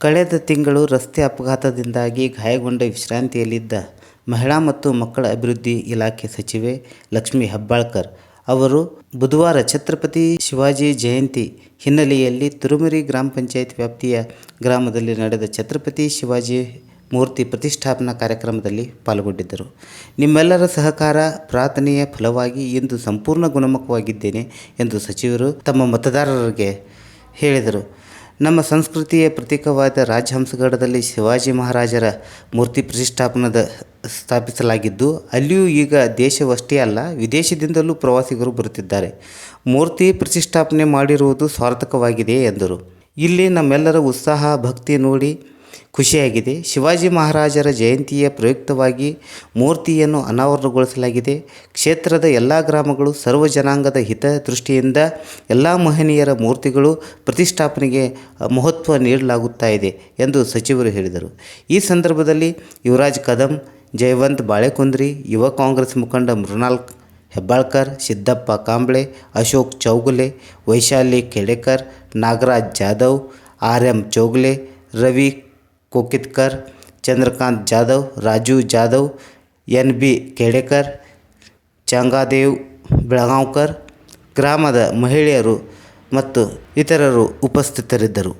ಕಳೆದ ತಿಂಗಳು ರಸ್ತೆ ಅಪಘಾತದಿಂದಾಗಿ ಗಾಯಗೊಂಡ ವಿಶ್ರಾಂತಿಯಲ್ಲಿದ್ದ ಮಹಿಳಾ ಮತ್ತು ಮಕ್ಕಳ ಅಭಿವೃದ್ಧಿ ಇಲಾಖೆ ಸಚಿವೆ ಲಕ್ಷ್ಮಿ ಹೆಬ್ಬಾಳ್ಕರ್ ಅವರು ಬುಧವಾರ ಛತ್ರಪತಿ ಶಿವಾಜಿ ಜಯಂತಿ ಹಿನ್ನೆಲೆಯಲ್ಲಿ ತುರುಮರಿ ಗ್ರಾಮ ಪಂಚಾಯತ್ ವ್ಯಾಪ್ತಿಯ ಗ್ರಾಮದಲ್ಲಿ ನಡೆದ ಛತ್ರಪತಿ ಶಿವಾಜಿ ಮೂರ್ತಿ ಪ್ರತಿಷ್ಠಾಪನಾ ಕಾರ್ಯಕ್ರಮದಲ್ಲಿ ಪಾಲ್ಗೊಂಡಿದ್ದರು. ನಿಮ್ಮೆಲ್ಲರ ಸಹಕಾರ ಪ್ರಾರ್ಥನೆಯ ಫಲವಾಗಿ ಇಂದು ಸಂಪೂರ್ಣ ಗುಣಮುಖವಾಗಿದ್ದೇನೆ ಎಂದು ಸಚಿವರು ತಮ್ಮ ಮತದಾರರಿಗೆ ಹೇಳಿದರು. ನಮ್ಮ ಸಂಸ್ಕೃತಿಯ ಪ್ರತೀಕವಾದ ರಾಜಹಂಸಗಡದಲ್ಲಿ ಶಿವಾಜಿ ಮಹಾರಾಜರ ಮೂರ್ತಿ ಪ್ರತಿಷ್ಠಾಪನದ ಸ್ಥಾಪಿಸಲಾಗಿದ್ದು, ಅಲ್ಲಿಯೂ ಈಗ ದೇಶವಷ್ಟೇ ಅಲ್ಲ, ವಿದೇಶದಿಂದಲೂ ಪ್ರವಾಸಿಗರು ಬರುತ್ತಿದ್ದಾರೆ. ಮೂರ್ತಿ ಪ್ರತಿಷ್ಠಾಪನೆ ಮಾಡಿರುವುದು ಸಾರ್ಥಕವಾಗಿದೆ ಎಂದರು. ಇಲ್ಲಿ ನಮ್ಮೆಲ್ಲರ ಉತ್ಸಾಹ, ಭಕ್ತಿ ನೋಡಿ ಖುಷಿಯಾಗಿದೆ. ಶಿವಾಜಿ ಮಹಾರಾಜರ ಜಯಂತಿಯ ಪ್ರಯುಕ್ತವಾಗಿ ಮೂರ್ತಿಯನ್ನು ಅನಾವರಣಗೊಳಿಸಲಾಗಿದೆ. ಕ್ಷೇತ್ರದ ಎಲ್ಲ ಗ್ರಾಮಗಳು ಸರ್ವ ಜನಾಂಗದ ಹಿತದೃಷ್ಟಿಯಿಂದ ಎಲ್ಲ ಮಹನೀಯರ ಮೂರ್ತಿಗಳು ಪ್ರತಿಷ್ಠಾಪನೆಗೆ ಮಹತ್ವ ನೀಡಲಾಗುತ್ತಾ ಇದೆ ಎಂದು ಸಚಿವರು ಹೇಳಿದರು. ಈ ಸಂದರ್ಭದಲ್ಲಿ ಯುವರಾಜ್ ಕದಂ, ಜಯವಂತ್ ಬಾಳೆಕುಂದ್ರಿ, ಯುವ ಕಾಂಗ್ರೆಸ್ ಮುಖಂಡ Mrinal Hebbalkar, Siddappa Kamble, Ashok Chougule, Vaishali Kedekar Nagaraj Jadhav, R M Chougule, Ravi Kokitkar, Chandrakant Jadhav, Raju Jadhav, N B Kedekar Changadev Belgaonkar, ಗ್ರಾಮದ ಮಹಿಳೆಯರು ಮತ್ತು ಇತರರು ಉಪಸ್ಥಿತರಿದ್ದರು.